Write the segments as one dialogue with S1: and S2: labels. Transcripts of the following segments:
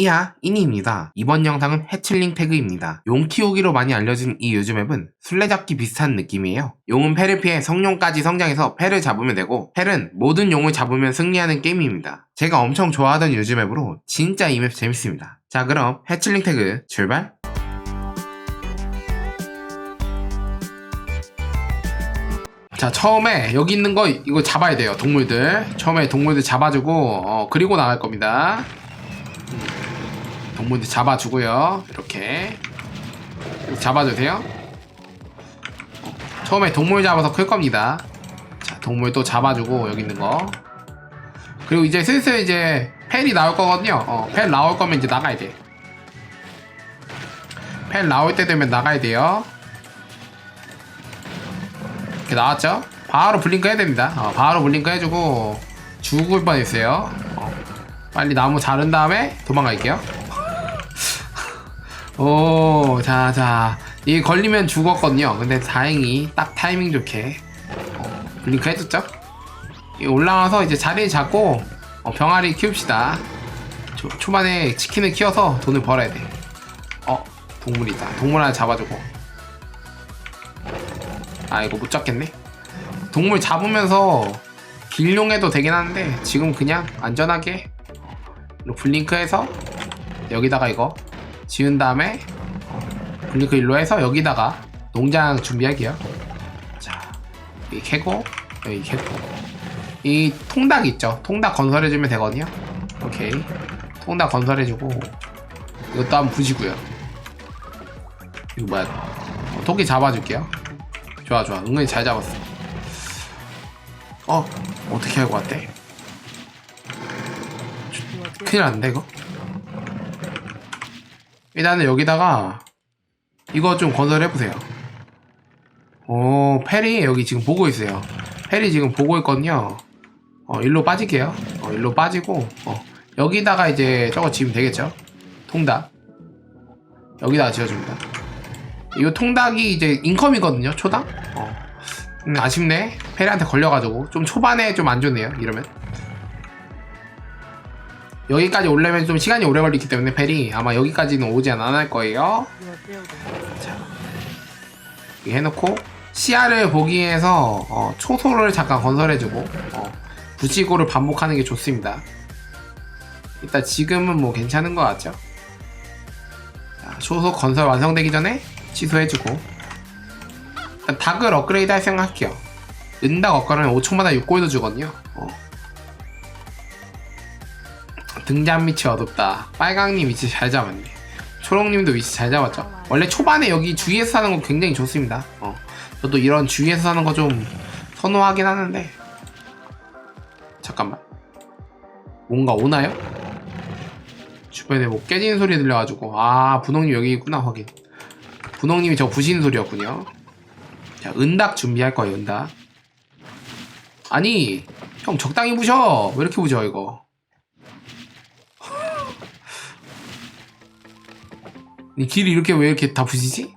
S1: 이하 이니입니다. 이번 영상은 해칠링 태그입니다. 용 키우기로 많이 알려진 이 요즘 앱은 술래잡기 비슷한 느낌이에요. 용은 패를 피해 성룡까지 성장해서 패를 잡으면 되고 펠은 모든 용을 잡으면 승리하는 게임입니다. 제가 엄청 좋아하던 요즘 앱으로 진짜 이 맵 재밌습니다. 자 그럼 해칠링 태그 출발! 자 처음에 여기 있는 거 이거 잡아야 돼요 동물들 처음에 동물들 잡아주고 어, 그리고 나갈 겁니다 음, 동물들 잡아주고요 이렇게 잡아주세요 어, 처음에 동물 잡아서 클 겁니다 자 동물 또 잡아주고 여기 있는 거 그리고 이제 슬슬 이제 펠이 나올 거거든요 어, 펠 나올 거면 이제 나가야 돼펠 나올 때 되면 나가야 돼요 이렇게 나왔죠? 바로 블링크 해야 됩니다. 어, 바로 블링크 해주고 죽을 뻔했어요. 어, 빨리 나무 자른 다음에 도망갈게요. 오, 자, 자. 이 걸리면 죽었거든요. 근데 다행히 딱 타이밍 좋게 어, 블링크 해줬죠? 이 올라와서 이제 자리를 잡고 어, 병아리 키웁시다. 초, 초반에 치킨을 키워서 돈을 벌어야 돼. 어, 동물이다. 동물 하나 잡아주고. 아 이거 못 잡겠네 동물 잡으면서 길용해도 되긴 하는데 지금 그냥 안전하게 블링크해서 여기다가 이거 지은 다음에 블링크 일로 해서 여기다가 농장 준비할게요. 자 여기 캐고 여기 캐고. 이 통닭 있죠? 통닭 건설해주면 되거든요. 오케이. 통닭 건설해주고 이것도 한번 부시고요. 이거 뭐야? 어, 토끼 잡아줄게요. 좋아 좋아. 은근히 잘 잡았어. 어 어떻게 알고 왔대 큰일 났는데 이거 일단은 여기다가 이거 좀 건설해보세요. 오 페리 여기 지금 보고 있어요. 페리 지금 보고 있거든요. 어 일로 빠질게요. 어 일로 빠지고 어 여기다가 이제 저거 지으면 되겠죠? 통닭. 여기다가 지어줍니다. 이 통닭이 이제 인컴이거든요 초당? 어. 음, 아쉽네. 페리한테 걸려가지고. 좀 초반에 좀 안 좋네요 이러면 여기까지 오려면 좀 시간이 오래 걸리기 때문에 페리 아마 여기까지는 오지 않을 거예요. 자 해놓고 시야를 보기 위해서 어, 초소를 잠깐 건설해주고 어, 부시고를 반복하는 게 좋습니다. 일단 지금은 뭐 괜찮은 것 같죠? 자, 초소 건설 완성되기 전에 취소해주고. 일단 닭을 업그레이드 할 생각할게요. 은닭 업그레이드는 5초마다 6골드 주거든요. 어. 등잔 밑이 어둡다 빨강님 위치 잘 잡았네 초록님도 위치 잘 잡았죠 원래 초반에 여기 주위에서 사는 거 굉장히 좋습니다 어. 저도 이런 주위에서 사는 거 좀 선호하긴 하는데 잠깐만 뭔가 오나요? 주변에 뭐 깨지는 소리 들려가지고 아 분홍님 여기 있구나 확인 분홍님이 저 부시는 소리였군요. 자, 은닭 준비할 거예요, 은닭. 아니, 형 적당히 부셔. 왜 이렇게 부셔, 이거? 이 길이 이렇게 왜 이렇게 다 부시지?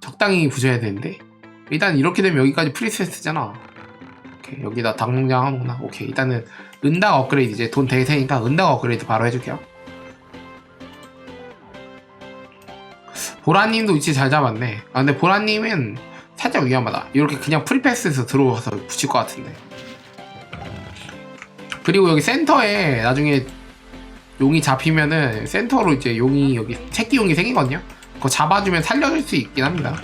S1: 적당히 부셔야 되는데. 일단 이렇게 되면 여기까지 프리세스잖아. 오케이, 여기다 닭농장 하는구나. 오케이, 일단은 은닭 업그레이드 이제 돈 되게 세니까 은닭 업그레이드 바로 해줄게요. 보라님도 위치 잘 잡았네. 아, 근데 보라님은 살짝 위험하다. 이렇게 그냥 프리패스에서 들어와서 붙일 것 같은데. 그리고 여기 센터에 나중에 용이 잡히면은 센터로 이제 용이 여기 새끼 용이 생기거든요. 그거 잡아주면 살려줄 수 있긴 합니다.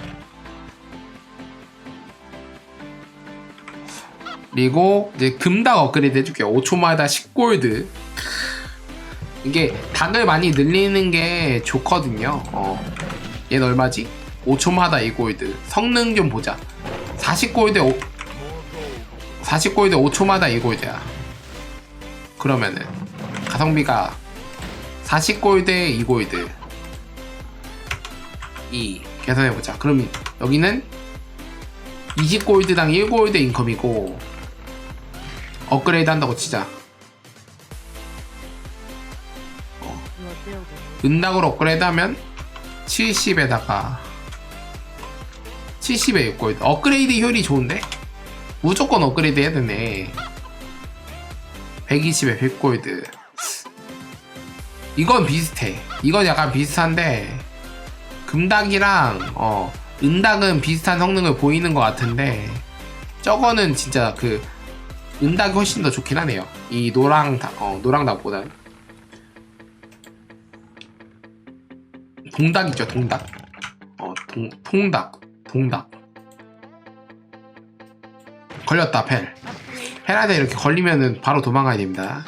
S1: 그리고 이제 금닭 업그레이드 해줄게요. 5초마다 10골드. 이게 닭을 많이 늘리는 게 좋거든요. 어. 얘는 얼마지? 5초마다 2골드 성능 좀 보자 40골드 5 40골드 5초마다 2골드야 그러면은 가성비가 40골드에 2골드. 2 계산해보자. 그럼 여기는 20골드당 1골드 인컴이고 업그레이드 한다고 치자. 어. 은낙으로 업그레이드 하면 70에다가 70에 6골드. 업그레이드 효율이 좋은데? 무조건 업그레이드 해야 되네. 120에 100골드 이건 비슷해. 이건 약간 비슷한데 금닭이랑 어 은닭은 비슷한 성능을 보이는 것 같은데 저거는 진짜 그 은닭이 훨씬 더 좋긴 하네요. 이 노랑 닭, 어 노랑 닭보다 동닭이죠 동닭. 어 동, 통닭 동닭. 걸렸다 펠. 펠한테 이렇게 걸리면은 바로 도망가야 됩니다.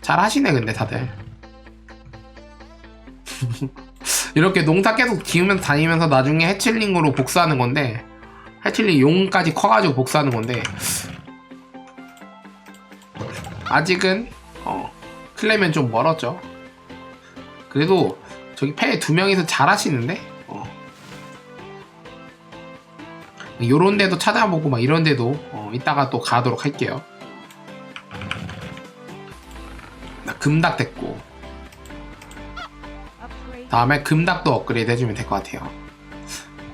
S1: 잘 하시네 근데 다들. 이렇게 농사 계속 지으면서 다니면서 나중에 해칠링으로 복수하는 건데 해칠링 용까지 커가지고 복수하는 건데 아직은 어 클레면 좀 멀었죠. 그래도 저기 패 두 명이서 잘 하시는데 어. 요런 데도 찾아보고 막 이런 데도 어, 이따가 또 가도록 할게요. 나 금닭 됐고 다음에 금닭도 업그레이드 해주면 될 것 같아요.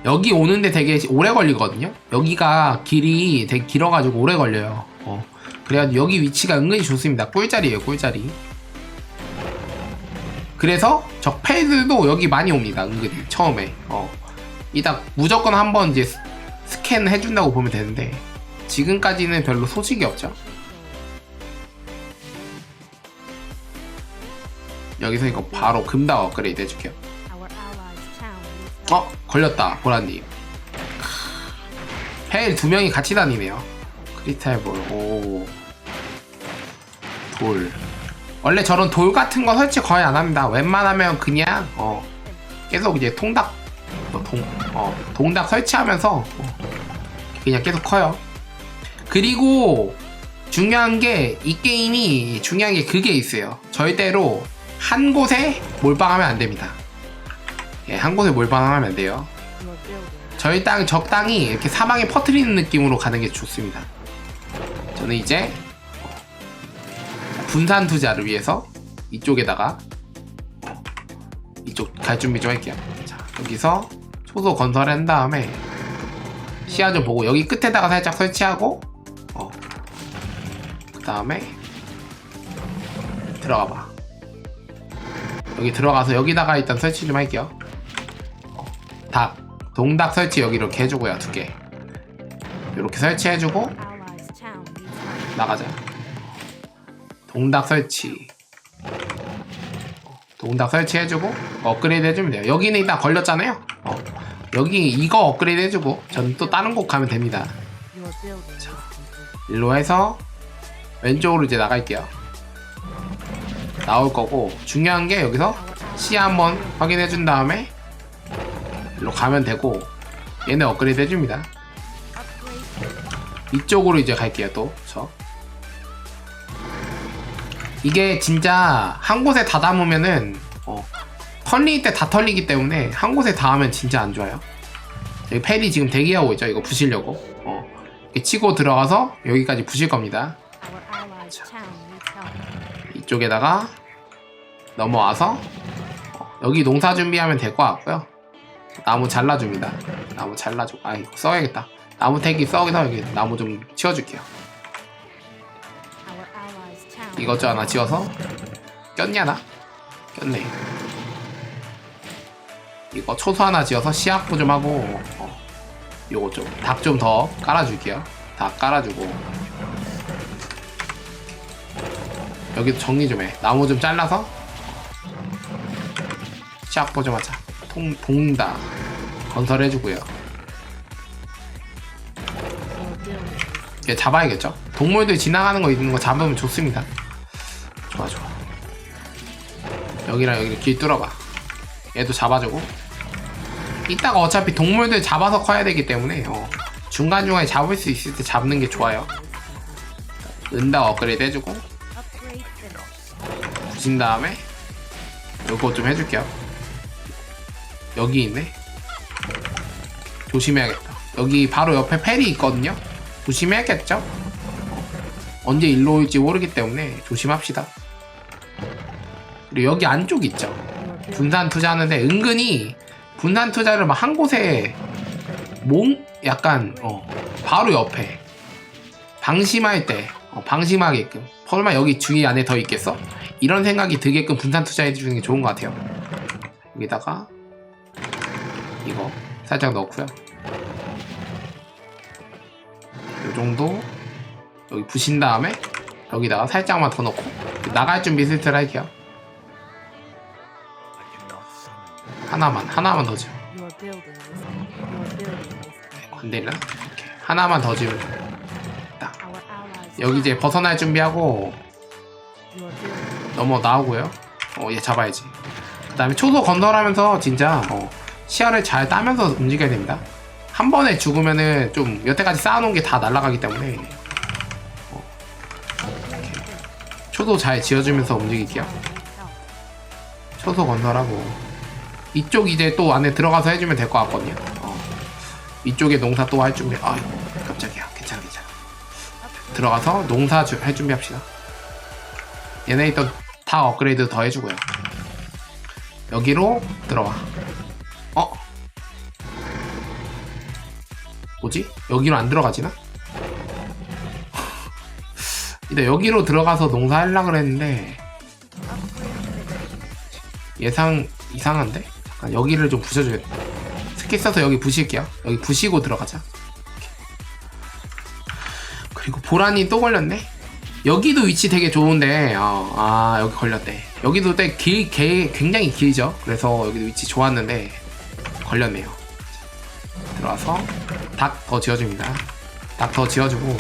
S1: 여기 오는데 되게 오래 걸리거든요. 여기가 길이 되게 길어가지고 오래 걸려요. 어. 그래가지고 여기 위치가 은근히 좋습니다. 꿀자리예요, 꿀자리. 그래서 적 패들도 여기 많이 옵니다. 은근히 처음에. 어. 이따 무조건 한번 이제 스- 스캔 해준다고 보면 되는데 지금까지는 별로 소식이 없죠. 여기서 이거 바로 금닭 업그레이드 해줄게요. 어 걸렸다 보라님. 페일 두 명이 같이 다니네요. 크리스탈 볼 오돌. 원래 저런 돌 같은 거 설치 거의 안 합니다. 웬만하면 그냥 어 계속 이제 통닭 어, 동, 어, 동닭 설치하면서 어, 그냥 계속 커요. 그리고 중요한 게 이 게임이 중요한 게 그게 있어요. 절대로 한 곳에 몰빵하면 안 됩니다 예, 한 곳에 몰빵하면 안 돼요. 저희 땅 적당히 이렇게 사방에 퍼트리는 느낌으로 가는 게 좋습니다. 저는 이제 분산 투자를 위해서 이쪽에다가 어, 이쪽 갈 준비 좀 할게요. 자, 여기서 초소 건설한 다음에 시야 좀 보고 여기 끝에다가 살짝 설치하고 어, 그 다음에 들어가 봐. 여기 들어가서 여기다가 일단 설치 좀 할게요. 닭 동닭 설치 여기 이렇게 해주고요 두개 이렇게 설치해주고. 나가자 동닭 설치 동닭 설치해주고 업그레이드 해주면 돼요 여기는 일단 걸렸잖아요 어. 여기 이거 업그레이드 해주고 저는 또 다른 곳 가면 됩니다
S2: complete.
S1: 일로 해서 왼쪽으로 이제 나갈게요 나올 거고 중요한 게 여기서 시야 한번 확인해 준 다음에 일로 가면 되고 얘네 업그레이드 해줍니다. 이쪽으로 이제 갈게요 또저. 이게 진짜 한 곳에 다 담으면은 어, 털릴 때 다 털리기 때문에 한 곳에 다 하면 진짜 안 좋아요. 여기 펠이 지금 대기하고 있죠? 이거 부시려고. 어, 이렇게 치고 들어가서 여기까지 부실 겁니다.
S2: help.
S1: 이쪽에다가 넘어와서 어, 여기 농사 준비하면 될 것 같고요. 나무 잘라줍니다. 나무 잘라주고 아 이거 써야겠다. 나무 태기 써서 여기 나무 좀 치워줄게요.
S2: Our allies' town
S1: 이것 좀 하나 지어서 꼈냐 나? 꼈네. 이거 초소 하나 지어서 시약부 좀 하고 어, 요거 좀 닭 좀 더 깔아줄게요. 닭 깔아주고 여기도 정리 좀 해. 나무 좀 잘라서 좀 하자. 통 동다 건설해주고요. 얘 잡아야겠죠? 동물들 지나가는 거 있는 거 잡으면 좋습니다. 좋아 좋아. 여기랑 여기를 길 뚫어봐. 얘도 잡아주고. 이따가 어차피 동물들 잡아서 커야 되기 때문에 어, 중간중간에 잡을 수 있을 때 잡는 게 좋아요. 은다 업그레이드 해주고. 부신 다음에 요거 좀 해줄게요. 여기 있네. 조심해야겠다. 여기 바로 옆에 펠이 있거든요. 조심해야겠죠? 언제 일로 올지 모르기 때문에 조심합시다. 그리고 여기 안쪽 있죠. 분산 투자하는데 은근히 분산 투자를 막 한 곳에 몽 약간 어 바로 옆에 방심할 때 어, 방심하게끔 설마 여기 주위 안에 더 있겠어? 이런 생각이 들게끔 분산 투자해 주는 게 좋은 것 같아요 여기다가 이거 살짝 넣고요. 이 정도. 여기 부신 다음에 여기다가 살짝만 더 넣고 나갈 준비 슬슬 할게요. 하나만 하나만 더 지어. 건드리나? 이렇게 하나만 더 지으면 딱 여기 이제 벗어날 준비하고 넘어 나오고요. 어얘 잡아야지. 그 다음에 초소 건설하면서 진짜 어, 시야를 잘 따면서 움직여야 됩니다. 한 번에 죽으면은 좀 여태까지 쌓아놓은 게 다 날아가기 때문에. 어, 초소 잘 지어주면서 움직일게요. 초소 건설하고. 이쪽 이제 또 안에 들어가서 해주면 될 것 같거든요. 어. 이쪽에 농사 또 할 준비. 아이고 깜짝이야. 괜찮아 괜찮아. 들어가서 농사 주- 할 준비합시다. 얘네 일단 다 업그레이드 더 해주고요. 여기로 들어와 어? 뭐지? 여기로 안 들어가지나? 일단 여기로 들어가서 농사하려고 그랬는데 예상 이상한데? 잠깐 여기를 좀 부셔줘야 돼 스킬 써서 여기 부실게요 여기 부시고 들어가자. 그리고 보라니 또 걸렸네 여기도 위치 되게 좋은데 어, 아 여기 걸렸대 여기도 길, 개, 굉장히 길죠 그래서 여기도 위치 좋았는데 걸렸네요. 들어와서 닭 더 지어줍니다. 닭 더 지어주고.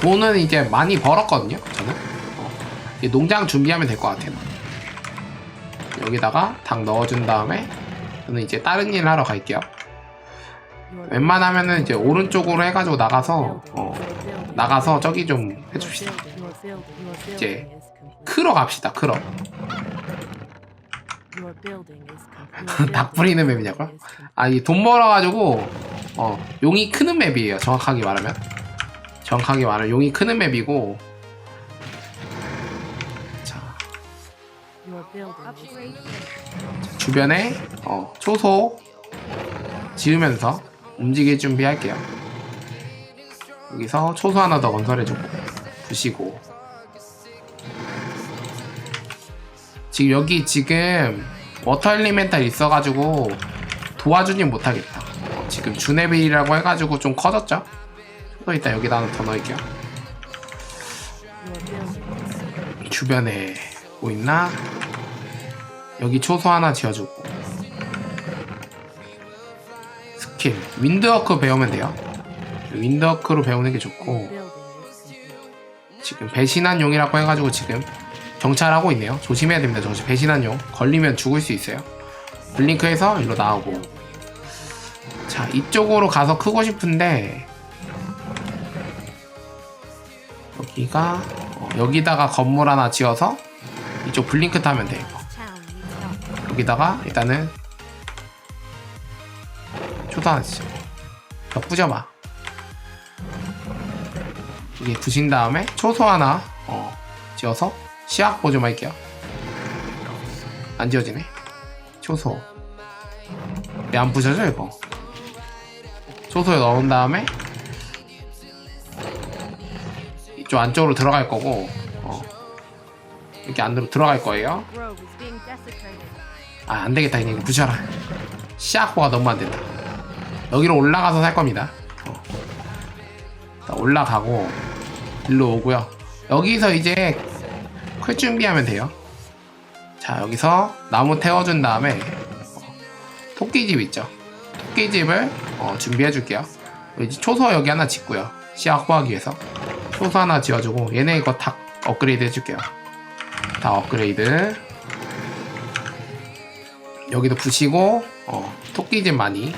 S1: 돈은 이제 많이 벌었거든요 저는. 어, 이제 농장 준비하면 될 것 같아요. 여기다가 닭 넣어준 다음에 저는 이제 다른 일 하러 갈게요. 웬만하면은 이제 오른쪽으로 해가지고 나가서 어, 나가서 저기 좀 해줍시다. 이제. 크러 갑시다 크러 닭 뿌리는 맵이냐고요? 아, 이 돈 벌어가지고, 어, 용이 크는 맵이에요. 정확하게 말하면. 정확하게 말하면 용이 크는 맵이고, 자,
S2: is
S1: 주변에, 어, 초소 지으면서 움직일 준비할게요. 여기서 초소 하나 더 건설해주고, 부시고. 지금 여기 지금 워터 엘리멘탈 있어가지고 도와주진 못하겠다. 어, 지금 주네빌이라고 해가지고 좀 커졌죠? 또 이따 여기다 하나 더 넣을게요. 주변에 뭐 있나? 여기 초소 하나 지어주고 스킬 윈드워크 배우면 돼요. 윈드워크로 배우는 게 좋고. 지금 배신한 용이라고 해가지고 지금 정찰하고 있네요. 조심해야 됩니다. 저 배신한 용 걸리면 죽을 수 있어요. 블링크해서 일로 나오고 자 이쪽으로 가서 크고 싶은데 여기가 어, 여기다가 건물 하나 지어서 이쪽 블링크 타면 돼. 이거.
S2: Town needs help.
S1: 여기다가 일단은 지어. 더 부셔봐. 여기 부신 다음에 초소 하나 어, 지어서 시약 보좀 할게요. 안 지어지네. 초소. 왜 안 부셔져 이거? 초소에 넣은 다음에 이쪽 안쪽으로 들어갈 거고 어. 이렇게 안으로 들어갈 거예요. 아, 안 되겠다. 이거 부셔라. 시아코가 너무 안 된다. 여기로 올라가서 살 겁니다. 어. 자, 올라가고, 일로 오고요. 여기서 이제 클 준비하면 돼요. 자, 여기서 나무 태워준 다음에, 어, 토끼집 있죠? 토끼집을 어, 준비해 줄게요. 이제 초소 여기 하나 짓고요. 씨앗 호하기 위해서. 초소 하나 지어주고, 얘네 이거 다 업그레이드 해줄게요. 다 업그레이드. 여기도 부시고 어, 토끼집 많이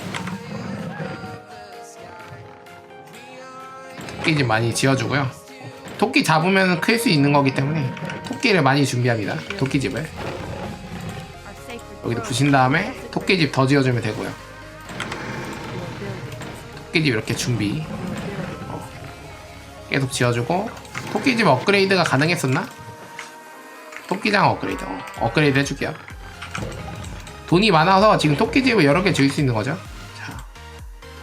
S1: 토끼집 많이 지어주고요 어, 토끼 잡으면 클 수 있는 거기 때문에 토끼를 많이 준비합니다. 토끼집을. 여기도 부신 다음에 토끼집 더 지어주면 되고요. 토끼집 이렇게 준비.
S2: building.
S1: 계속 지어주고 토끼집 업그레이드가 가능했었나? 토끼장 업그레이드. 어, 업그레이드 해줄게요. 돈이 많아서 지금 토끼집을 여러 개 지을 수 있는 거죠? 자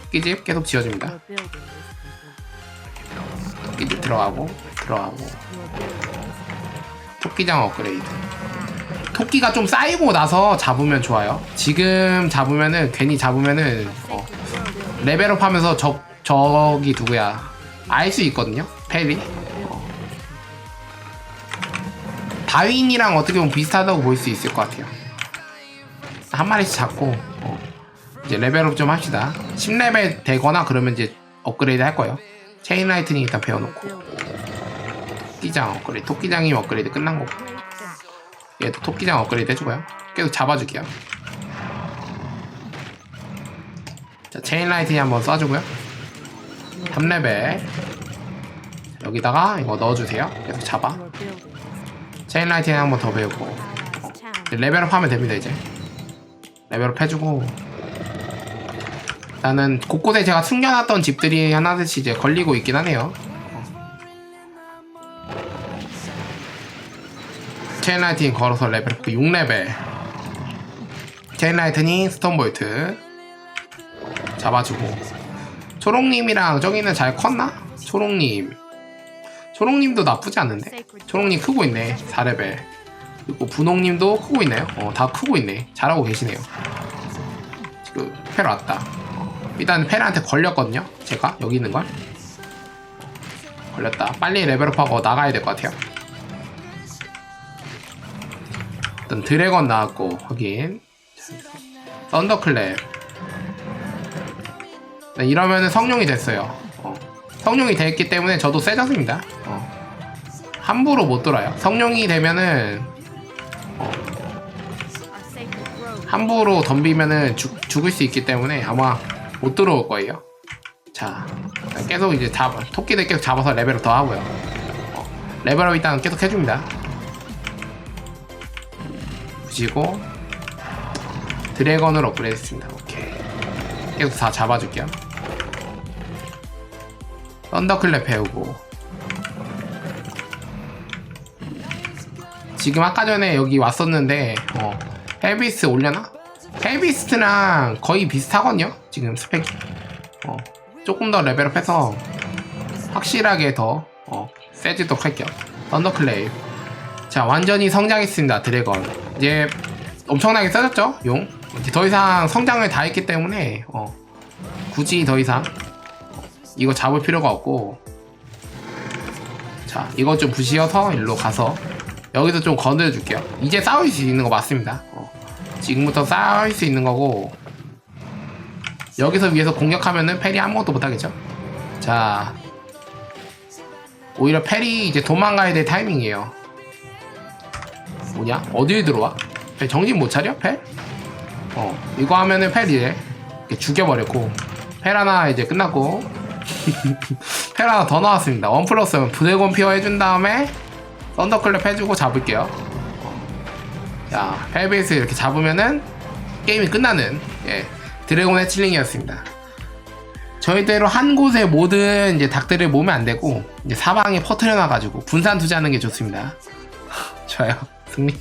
S1: 토끼집 계속 지어줍니다 들어가고 들어가고. 토끼장 업그레이드. 토끼가 좀 쌓이고 나서 잡으면 좋아요. 지금 잡으면은 괜히 잡으면은 어, 레벨업 하면서 저, 저기 누구야? 알 수 있거든요? 페리? 어. 다윈이랑 어떻게 보면 비슷하다고 볼 수 있을 것 같아요. 한 마리씩 잡고 어. 이제 레벨업 좀 합시다. 10레벨 되거나 그러면 이제 업그레이드 할 거예요 체인 라이트닝 일단 배워놓고. 토끼장 업그레이드 토끼장이 업그레이드 끝난 거고 얘도 토끼장 업그레이드 해주고요. 계속 잡아줄게요. 자 체인 라이트닝 한번 쏴주고요. 3레벨. 여기다가 이거 넣어주세요. 계속 잡아. 체인 라이트닝 한번 더 배우고. 레벨업 하면 됩니다 이제. 레벨업 해주고 나는 곳곳에 제가 숨겨놨던 집들이 하나씩 이제 걸리고 있긴 하네요 체인 라이트닝 걸어서 레벨업 6레벨 체인 라이트닝 스톤볼트 잡아주고 초롱님이랑 저기는 잘 컸나? 초롱님 초롱님도 나쁘지 않은데 초롱님 크고 있네 4레벨 그리고 분홍님도 크고 있나요? 어, 다 크고 있네. 잘하고 계시네요. 지금 페라 왔다. 어, 일단 페라한테 걸렸거든요. 제가 여기 있는 걸 걸렸다. 빨리 레벨업하고 나가야 될 것 같아요. 일단 드래건 나왔고 확인. 썬더클랩. 네, 이러면은 성룡이 됐어요. 어, 성룡이 됐기 때문에 저도 세졌습니다. 어. 함부로 못 돌아요. 성룡이 되면은
S2: grove.
S1: 함부로 덤비면은 죽, 죽을 수 있기 때문에 아마 못 들어올 거예요. 자, 계속 이제 잡, 토끼들 계속 잡아서 레벨업 더 하고요. 어, 레벨업 일단 계속 해줍니다. 보시고 드래건을 업그레이드 했습니다. 오케이. 계속 다 잡아줄게요. 썬더클랩 배우고 지금 아까 전에 여기 왔었는데 어, 헬비스 올려나? 헬비스트랑 거의 비슷하거든요? 지금 스펙이. 어, 조금 더 레벨업해서 확실하게 더 어, 세지도록 할게요. 썬더클레이브 자 완전히 성장했습니다 드래건 이제 엄청나게 세졌죠? 용? 이제 더 이상 성장을 다 했기 때문에 어, 굳이 더 이상 이거 잡을 필요가 없고. 자 이거 좀 부시어서 일로 가서 여기서 좀 건드려 줄게요. 이제 싸울 수 있는 거 맞습니다. 어, 지금부터 싸울 수 있는 거고 여기서 위에서 공격하면은 페리 아무것도 못하겠죠? 자 오히려 페리 이제 도망가야 될 타이밍이에요. 뭐냐? 어딜 들어와? 펠 정신 못 차려 펠? 어 이거 하면은 이렇게 죽여버렸고 펠 하나 이제 끝났고 펠 하나 더 나왔습니다. 원 플러스 부대곤 피어 해준 다음에 썬더클랩 해주고 잡을게요 자 펠베이스 이렇게 잡으면은 게임이 끝나는 예, 드래곤 해칠링이었습니다. 저희대로 한 곳에 모든 이제 닭들을 모으면 안 되고 이제 사방에 퍼트려 놔가지고 분산 투자하는 게 좋습니다. 좋아요. 승리